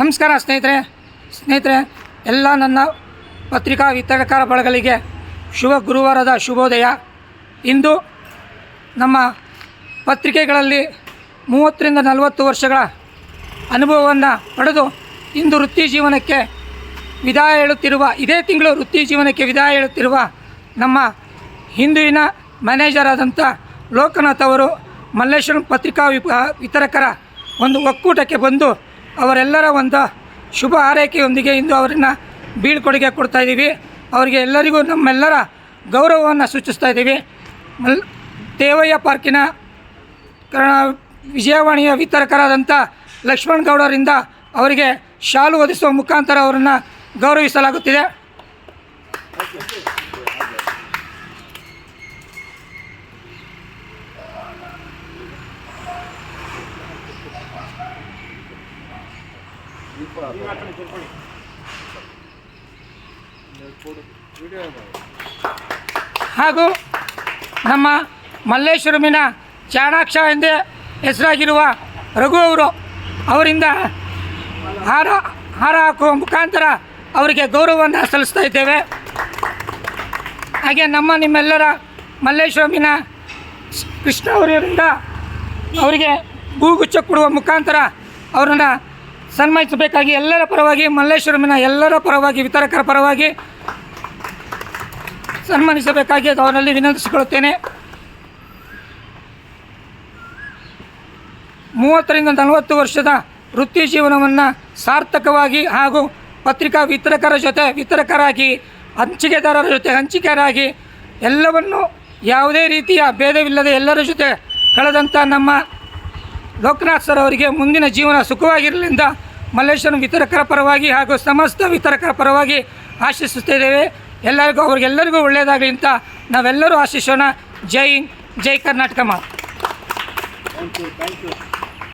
ನಮಸ್ಕಾರ ಸ್ನೇಹಿತರೆ. ಸ್ನೇಹಿತರೆ, ಎಲ್ಲ ನನ್ನ ಪತ್ರಿಕಾ ವಿತರಕರ ಬಳಗಗಳಿಗೆ ಶುಭ ಗುರುವಾರದ ಶುಭೋದಯ. ಇಂದು ನಮ್ಮ ಪತ್ರಿಕೆಗಳಲ್ಲಿ ಮೂವತ್ತರಿಂದ ನಲವತ್ತು ವರ್ಷಗಳ ಅನುಭವವನ್ನು ಪಡೆದು ಇಂದು ವೃತ್ತಿ ಜೀವನಕ್ಕೆ ವಿದಾಯ ಹೇಳುತ್ತಿರುವ, ಇದೇ ತಿಂಗಳು ವೃತ್ತಿ ಜೀವನಕ್ಕೆ ವಿದಾಯ ಹೇಳುತ್ತಿರುವ ನಮ್ಮ ಹಿಂದುವಿನ ಮ್ಯಾನೇಜರ್ ಆದಂಥ ಲೋಕನಾಥ್ ಅವರು ಮಲ್ಲೇಶ್ವರಂ ಪತ್ರಿಕಾ ವಿತರಕರ ಒಂದು ಒಕ್ಕೂಟಕ್ಕೆ ಬಂದು ಅವರೆಲ್ಲರ ಒಂದು ಶುಭ ಆರೈಕೆಯೊಂದಿಗೆ ಇಂದು ಅವರನ್ನು ಬೀಳ್ಕೊಡುಗೆ ಕೊಡ್ತಾ ಇದ್ದೀವಿ. ಅವರಿಗೆ ಎಲ್ಲರಿಗೂ ನಮ್ಮೆಲ್ಲರ ಗೌರವವನ್ನು ಸೂಚಿಸ್ತಾ ಇದ್ದೀವಿ. ಮಲ್, ದೇವಯ್ಯ ಪಾರ್ಕಿನ ವಿಜಯವಾಣಿಯ ವಿತರಕರಾದಂಥ ಲಕ್ಷ್ಮಣ್ ಗೌಡರಿಂದ ಅವರಿಗೆ ಶಾಲು ಒದಿಸುವ ಮುಖಾಂತರ ಅವರನ್ನು ಗೌರವಿಸಲಾಗುತ್ತಿದೆ. ಹಾಗೂ ನಮ್ಮ ಮಲ್ಲೇಶ್ವರಮಿನ ಚಾಣಾಕ್ಷ ಎಂದೇ ಹೆಸರಾಗಿರುವ ರಘು ಅವರು ಅವರಿಂದ ಹಾರ ಹಾರ ಹಾಕುವ ಮುಖಾಂತರ ಅವರಿಗೆ ಗೌರವವನ್ನು ಸಲ್ಲಿಸ್ತಾ ಇದ್ದೇವೆ. ಹಾಗೆ ನಮ್ಮ ನಿಮ್ಮೆಲ್ಲರ ಮಲ್ಲೇಶ್ವರಮಿನ ಕೃಷ್ಣ ಅವರಿಂದ ಅವರಿಗೆ ಗೂಗುಚ್ಚ ಕೊಡುವ ಮುಖಾಂತರ ಅವರನ್ನು ಸನ್ಮಾನಿಸಬೇಕಾಗಿ ಎಲ್ಲರ ಪರವಾಗಿ ಮಲ್ಲೇಶ್ವರಮಿನ ಎಲ್ಲರ ಪರವಾಗಿ, ವಿತರಕರ ಪರವಾಗಿ ಸನ್ಮಾನಿಸಬೇಕಾಗಿ ಅವರಲ್ಲಿ ವಿನಂತಿಸಿಕೊಳ್ಳುತ್ತೇನೆ. ಮೂವತ್ತರಿಂದ ನಲವತ್ತು ವರ್ಷದ ವೃತ್ತಿ ಜೀವನವನ್ನು ಸಾರ್ಥಕವಾಗಿ ಹಾಗೂ ಪತ್ರಿಕಾ ವಿತರಕರ ಜೊತೆ, ವಿತರಕರಾಗಿ, ಹಂಚಿಕೆದಾರರ ಜೊತೆ, ಹಂಚಿಕೆಯರಾಗಿ ಎಲ್ಲವನ್ನು ಯಾವುದೇ ರೀತಿಯ ಭೇದವಿಲ್ಲದೆ ಎಲ್ಲರ ಜೊತೆ ಕಳೆದಂಥ ನಮ್ಮ ಲೋಕನಾಥ್ ಸರ್ ಅವರಿಗೆ ಮುಂದಿನ ಜೀವನ ಸುಖವಾಗಿರಲಿಂದ ಮಲ್ಲೇಶ್ವರಂ ವಿತರಕರ ಪರವಾಗಿ ಹಾಗೂ ಸಮಸ್ತ ವಿತರಕರ ಪರವಾಗಿ ಆಶಿಸುತ್ತಿದ್ದೇವೆ. ಎಲ್ಲರಿಗೂ, ಅವ್ರಿಗೆಲ್ಲರಿಗೂ ಒಳ್ಳೆಯದಾಗಲಿ ಅಂತ ನಾವೆಲ್ಲರೂ ಆಶಿಸೋಣ. ಜೈ ಜೈ ಕರ್ನಾಟಕ ಮಾ ಯು